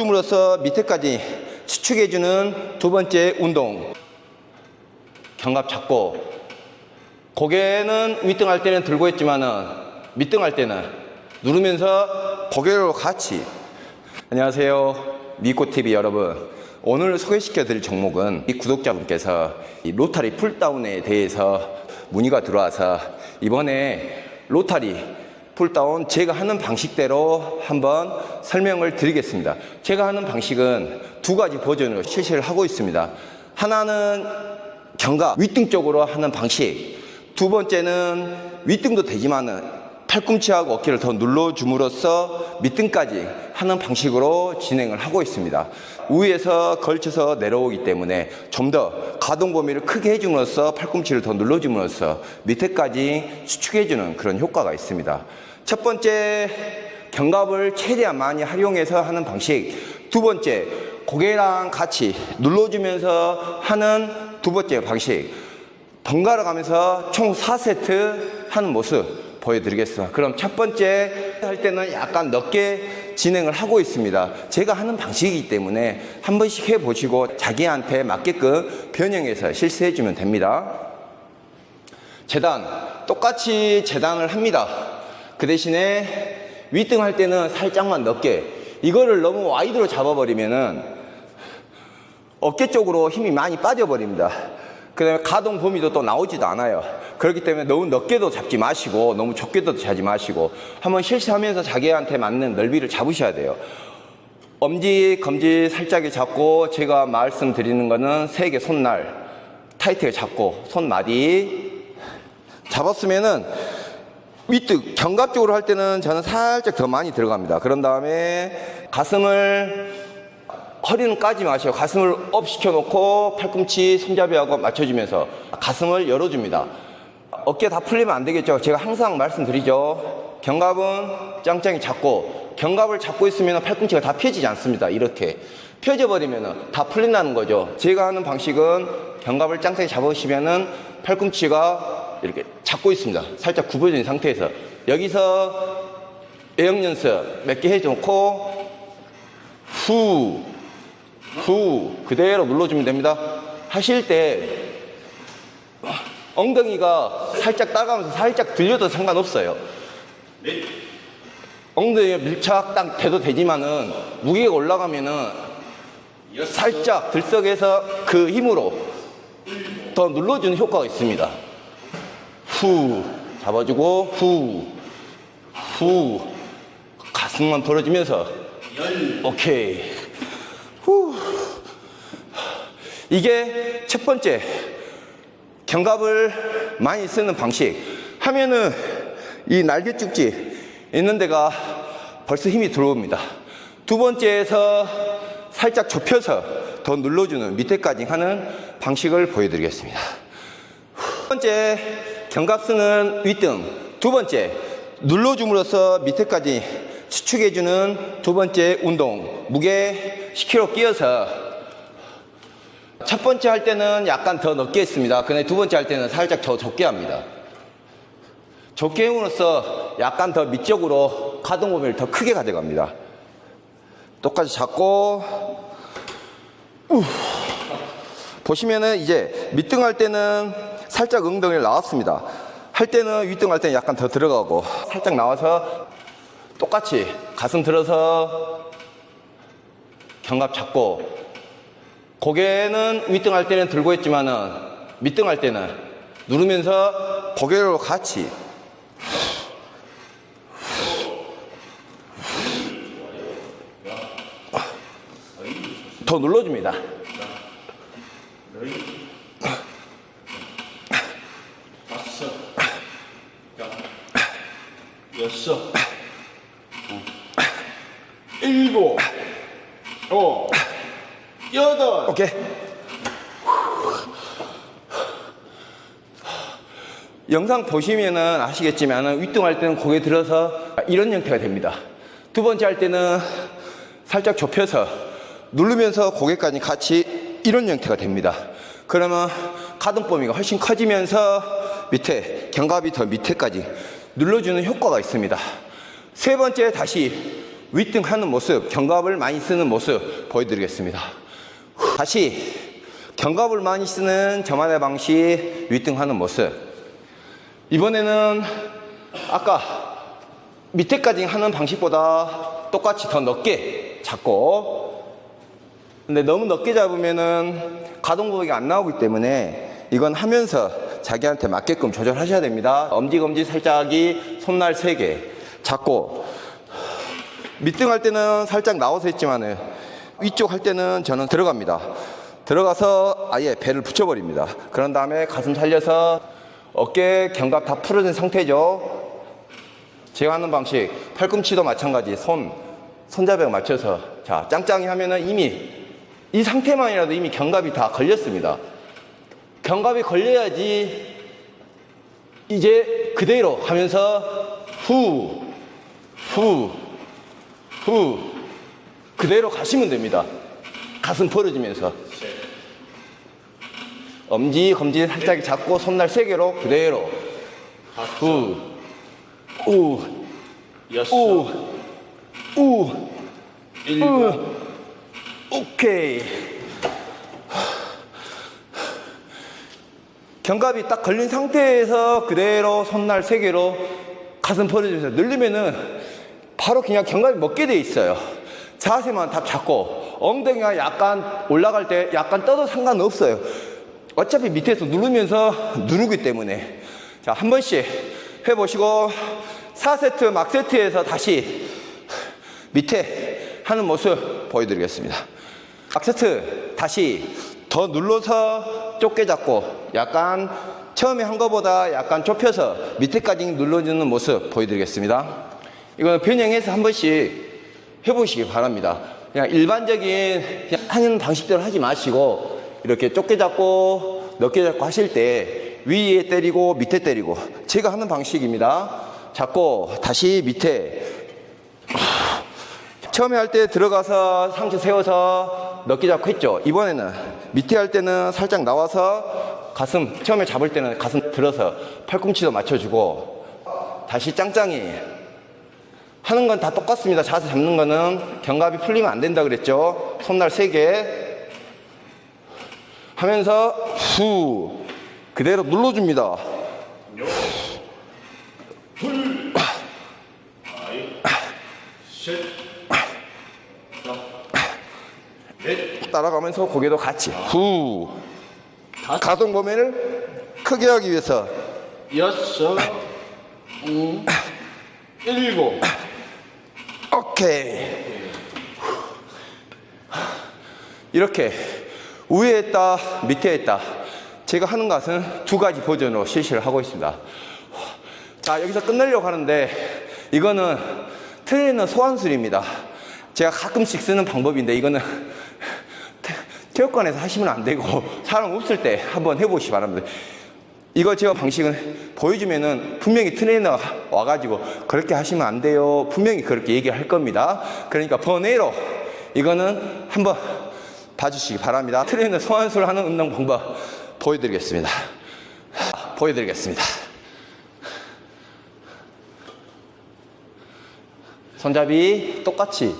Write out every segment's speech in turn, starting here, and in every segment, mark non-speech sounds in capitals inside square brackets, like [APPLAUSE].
줌으로써 밑에까지 수축해주는 두 번째 운동. 견갑 잡고. 고개는 윗등할 때는 들고 있지만은 밑등할 때는 누르면서 고개로 같이. 안녕하세요. 미코TV 여러분. 오늘 소개시켜 드릴 종목은 이 구독자분께서 이 로타리 풀다운에 대해서 문의가 들어와서 이번에 로타리 풀다운 제가 하는 방식대로 한번 설명을 드리겠습니다 제가 하는 방식은 두 가지 버전으로 실시를 하고 있습니다 하나는 견갑 윗등 쪽으로 하는 방식 두 번째는 윗등도 되지만은 팔꿈치하고 어깨를 더 눌러줌으로써 밑등까지 하는 방식으로 진행을 하고 있습니다. 위에서 걸쳐서 내려오기 때문에 좀 더 가동 범위를 크게 해줌으로써 팔꿈치를 더 눌러줌으로써 밑에까지 수축해주는 그런 효과가 있습니다. 첫 번째 견갑을 최대한 많이 활용해서 하는 방식. 두 번째 고개랑 같이 눌러주면서 하는 두 번째 방식. 번갈아 가면서 총 4세트 하는 모습 보여드리겠습니다. 그럼 첫 번째 할 때는 약간 넓게 진행을 하고 있습니다. 제가 하는 방식이기 때문에 한 번씩 해보시고 자기한테 맞게끔 변형해서 실수해주면 됩니다. 재단, 똑같이 재단을 합니다. 그 대신에 윗등 할 때는 살짝만 넓게 이거를 너무 와이드로 잡아버리면은 어깨 쪽으로 힘이 많이 빠져버립니다. 그 다음에 가동 범위도 또 나오지도 않아요. 그렇기 때문에 너무 넓게도 잡지 마시고 너무 좁게도 잡지 마시고 한번 실시하면서 자기한테 맞는 넓이를 잡으셔야 돼요. 엄지, 검지 살짝에 잡고 제가 말씀드리는 거는 세 개 손날 타이트하게 잡고 손마디 잡았으면은 윗등 견갑 쪽으로 할 때는 저는 살짝 더 많이 들어갑니다. 그런 다음에 가슴을 허리는 까지 마시고 가슴을 업 시켜놓고 팔꿈치 손잡이하고 맞춰주면서 가슴을 열어줍니다. 어깨 다 풀리면 안 되겠죠. 제가 항상 말씀드리죠. 견갑은 짱짱이 잡고 견갑을 잡고 있으면 팔꿈치가 다 펴지지 않습니다. 이렇게 펴져버리면 다 풀린다는 거죠. 제가 하는 방식은 견갑을 짱짱이 잡으시면은 팔꿈치가 이렇게 잡고 있습니다. 살짝 구부러진 상태에서 여기서 애역 연습 몇 개 해놓고 후 후 그대로 눌러주면 됩니다. 하실 때 엉덩이가 살짝 따가면서 살짝 들려도 상관없어요. 엉덩이가 밀착 딱 돼도 되지만은 무게가 올라가면은 살짝 들썩해서 그 힘으로 더 눌러주는 효과가 있습니다. 후. 잡아주고 후. 후. 가슴만 벌어지면서. 오케이. 후. 이게 첫 번째. 견갑을 많이 쓰는 방식. 하면은 이 날개 쭉지 있는 데가 벌써 힘이 들어옵니다. 두 번째에서 살짝 좁혀서 더 눌러주는 밑에까지 하는 방식을 보여드리겠습니다. 첫 번째 견갑 쓰는 윗등 두 번째 눌러줌으로써 밑에까지 수축해주는 두 번째 운동 무게 10kg 끼워서. 첫 번째 할 때는 약간 더 넓게 했습니다. 근데 두 번째 할 때는 살짝 더 좁게 합니다. 좁게 힘으로써 약간 더 밑쪽으로 가동 범위를 더 크게 가져갑니다. 똑같이 잡고. 우. 보시면은 이제 밑등 할 때는 살짝 엉덩이를 나왔습니다. 할 때는 윗등 할 때는 약간 더 들어가고 살짝 나와서 똑같이 가슴 들어서 견갑 잡고 고개는 윗등 할 때는 들고 있지만은 밑등 할 때는 누르면서 고개로 같이 더 눌러줍니다. 다섯, 여섯, 일곱, 어, 여덟. 오케이. 영상 보시면은 아시겠지만 윗등 할 때는 고개 들어서 이런 형태가 됩니다. 두 번째 할 때는 살짝 좁혀서 누르면서 고개까지 같이 이런 형태가 됩니다. 그러면 가동 범위가 훨씬 커지면서 밑에 견갑이 더 밑에까지 눌러주는 효과가 있습니다. 세 번째 다시 윗등하는 모습, 견갑을 많이 쓰는 모습 보여드리겠습니다. 후, 다시 견갑을 많이 쓰는 저만의 방식 윗등하는 모습. 이번에는 아까 밑에까지 하는 방식보다 똑같이 더 넓게 잡고 근데 너무 넓게 잡으면은 가동 부위가 안 나오기 때문에 이건 하면서 자기한테 맞게끔 조절하셔야 됩니다. 엄지검지 살짝이 손날 3개 잡고 밑등할 때는 살짝 나와서 했지만은 위쪽 할 때는 저는 들어갑니다. 들어가서 아예 배를 붙여버립니다. 그런 다음에 가슴 살려서 어깨 견갑 다 풀어진 상태죠. 제가 하는 방식 팔꿈치도 마찬가지 손 손잡이에 맞춰서 자 짱짱이 하면은 이미 이 상태만이라도 이미 견갑이 다 걸렸습니다. 견갑이 걸려야지 이제 그대로 하면서 후, 후, 후 그대로 가시면 됩니다. 가슴 벌어지면서 엄지 검지 살짝 잡고 손날 세 개로 그대로 후, 우, 여섯, 우, 우, 일곱, 우. 오케이. 견갑이 딱 걸린 상태에서 그대로 손날 세 개로 가슴 벌어지면서 늘리면은 바로 그냥 견갑이 먹게 돼 있어요. 자세만 딱 잡고 엉덩이가 약간 올라갈 때 약간 떠도 상관없어요. 어차피 밑에서 누르면서 누르기 때문에 자 한 번씩 해보시고 4세트 막 세트에서 다시 밑에 하는 모습 보여드리겠습니다. 악세트 다시 더 눌러서 좁게 잡고 약간 처음에 한 것보다 약간 좁혀서 밑에까지 눌러주는 모습 보여드리겠습니다. 이거는 변형해서 한 번씩 해보시기 바랍니다. 그냥 일반적인 그냥 하는 방식대로 하지 마시고 이렇게 좁게 잡고 넓게 잡고 하실 때 위에 때리고 밑에 때리고 제가 하는 방식입니다. 잡고 다시 밑에 처음에 할 때 들어가서 상체 세워서 넓게 잡고 했죠. 이번에는 밑에 할 때는 살짝 나와서 가슴, 처음에 잡을 때는 가슴 들어서 팔꿈치도 맞춰주고 다시 짱짱이 하는 건 다 똑같습니다. 자세 잡는 거는 견갑이 풀리면 안 된다 그랬죠. 손날 세 개 하면서 후 그대로 눌러줍니다. 셋, 넷, 따라가면서 고개도 같이. 후. 가동 범위를 크게 하기 위해서. 여섯, 우, 일곱, 오케이. 이렇게 위에 했다 밑에 했다. 제가 하는 것은 두 가지 버전으로 실시를 하고 있습니다. 자 여기서 끝내려고 하는데 이거는 트레이너 소환술입니다. 제가 가끔씩 쓰는 방법인데 이거는 태- 체육관에서 하시면 안 되고 [LAUGHS] 사람 없을 때 한번 해보시기 바랍니다 이거 제가 방식은 보여주면은 분명히 트레이너가 와가지고 그렇게 하시면 안 돼요. 분명히 그렇게 얘기할 겁니다. 그러니까 번외로 이거는 한번 봐주시기 바랍니다. 트레이너 소환술 하는 운동 방법 보여드리겠습니다. 보여드리겠습니다. 손잡이 똑같이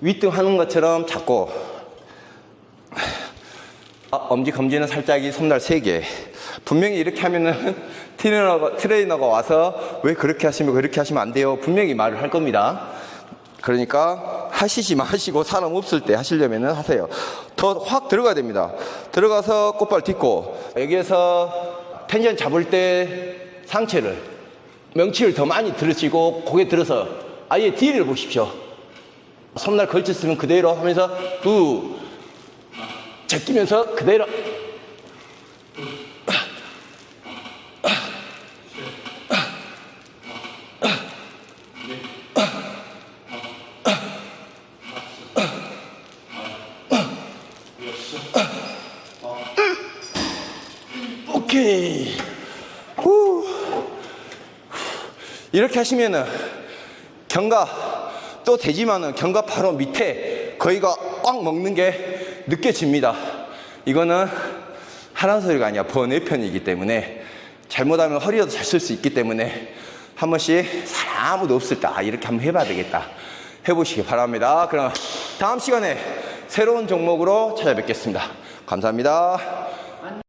윗등 하는 것처럼 잡고 아, 엄지 검지는 살짝이 손날 3개. 분명히 이렇게 하면은 [LAUGHS] 트레이너가, 트레이너가 와서 왜 그렇게 하시면 그렇게 하시면 안 돼요. 분명히 말을 할 겁니다. 그러니까 하시지 마시고 사람 없을 때 하시려면은 하세요. 더 확 들어가야 됩니다. 들어가서 꽃발 딛고 여기에서 텐션 잡을 때 상체를 명치를 더 많이 들으시고 고개 들어서 아예 뒤를 보십시오. 손날 걸쳤으면 그대로 하면서 후 제끼면서 그대로. 이렇게 하시면은 견갑 또 되지만은 견갑 바로 밑에 거기가 꽉 먹는 게 느껴집니다. 이거는 하라는 소리가 아니야 번외 편이기 때문에 잘못하면 허리라도 잘 쓸 수 있기 때문에 한 번씩 사람 아무도 없을 때 아, 이렇게 한번 해봐야 되겠다. 해보시기 바랍니다. 그럼 다음 시간에 새로운 종목으로 찾아뵙겠습니다. 감사합니다.